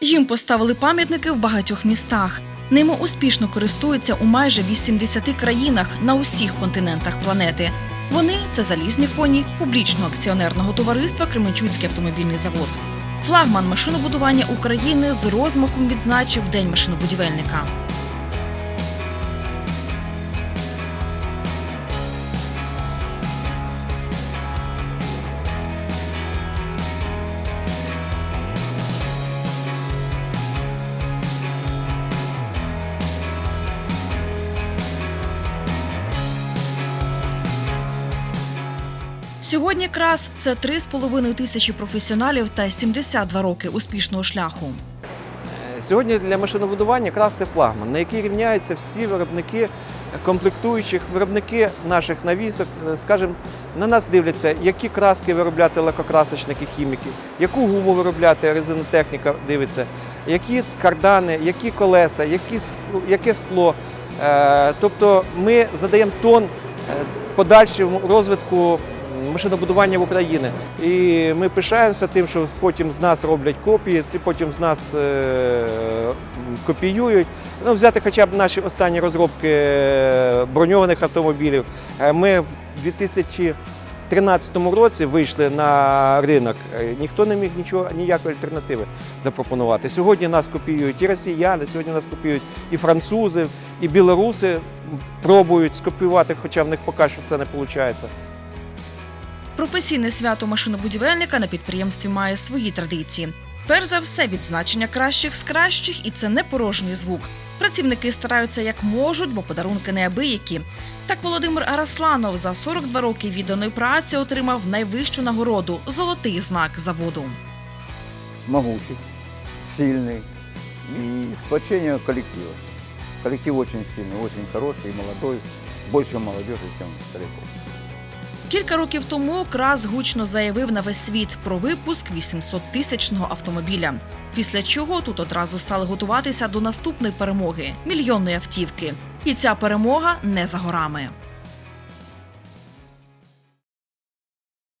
Їм поставили пам'ятники в багатьох містах. Ними успішно користуються у майже 80 країнах на усіх континентах планети. Вони це залізні коні публічного акціонерного товариства Кременчуцький автомобільний завод. Флагман машинобудування України з розмахом відзначив День машинобудівельника. Сьогодні крас це 3,5 тисячі професіоналів та 72 роки успішного шляху. Сьогодні для машинобудування якраз це флагман, на який рівняються всі виробники комплектуючих, виробники наших навісок. Е, Скажімо, на нас дивляться, які краски виробляти лакокрасочники, хіміки, яку гуму виробляти резинотехніка дивиться, які кардани, які колеса, які скло, яке скло. Е, Тобто ми задаємо тон е, подальшому розвитку машинобудування в Україні. І ми пишаємося тим, що потім з нас роблять копії, потім з нас е, копіюють. Ну, взяти хоча б наші останні розробки е, броньованих автомобілів. Е, Ми в 2013 році вийшли на ринок. Ніхто не міг нічого, ніякої альтернативи запропонувати. Сьогодні нас копіюють і росіяни, сьогодні нас копіюють і французи, і білоруси пробують скопіювати, хоча в них поки що це не виходить. Професійне свято машинобудівельника на підприємстві має свої традиції. Перш за все, відзначення кращих з кращих, і це не порожній звук. Працівники стараються як можуть, бо подарунки неабиякі. Так Володимир Арасланов за 42 роки відданої праці отримав найвищу нагороду золотий знак заводу. могучий, сильный и сплочение коллектива. Коллектив очень сильный, очень хороший молодой, больше молодежи, чем стариков. Кілька років тому Крас гучно заявив на весь світ про випуск 800-тисячного автомобіля. Після чого тут одразу стали готуватися до наступної перемоги мільйонної автівки. І ця перемога не за горами.